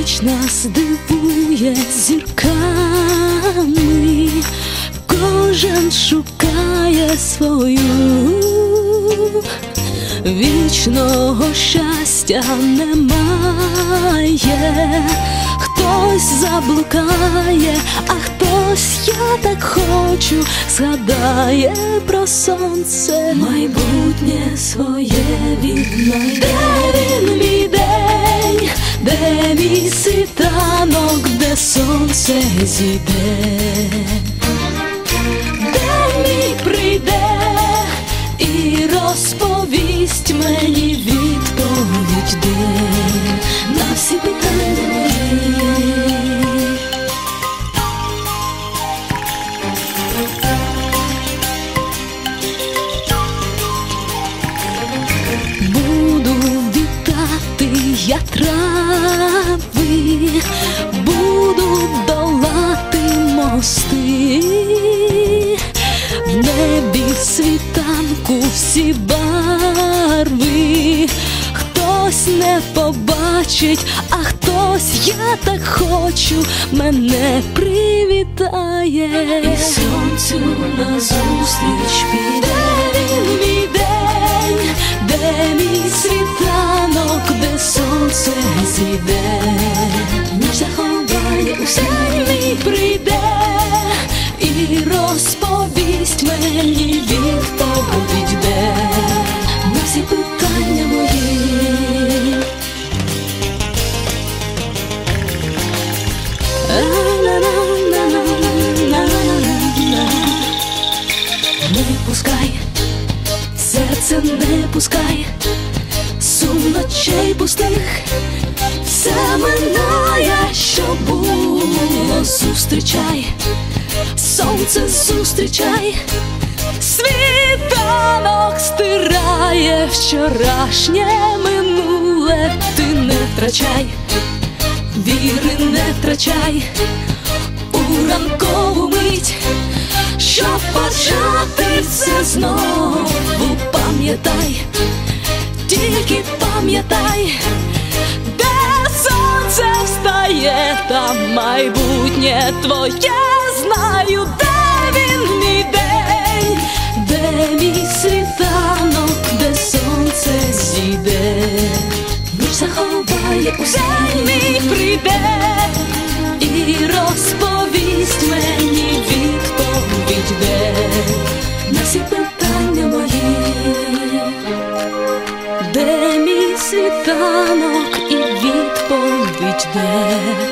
ніч нас дивує зірками, кожен шукає свою, вічного щастя немає, хтось заблукає, а хтось я так хочу, згадає про сонце, майбутнє своє віднайде. Де він де мій світанок, де сонце зійде, де мій прийде і розповість мені відповідь, де на всі питання світанку всі барви, хтось не побачить, а хтось я так хочу, мене привітає. І сонцю назустріч піде. Він мій день, де мій світанок, де сонце зійде, пустих, все минає, що було, зустрічай, сонце зустрічай, світанок стирає вчорашнє минуле, ти не втрачай, віри не втрачай. У ранкову мить, щоб почати все знову, пам'ятай, тільки пам'ятай, де сонце встає, там майбутнє твоє. Знаю, де він мій день, де мій світанок, де сонце зійде, ніч заховає у мій прийде світанок і відповідь де.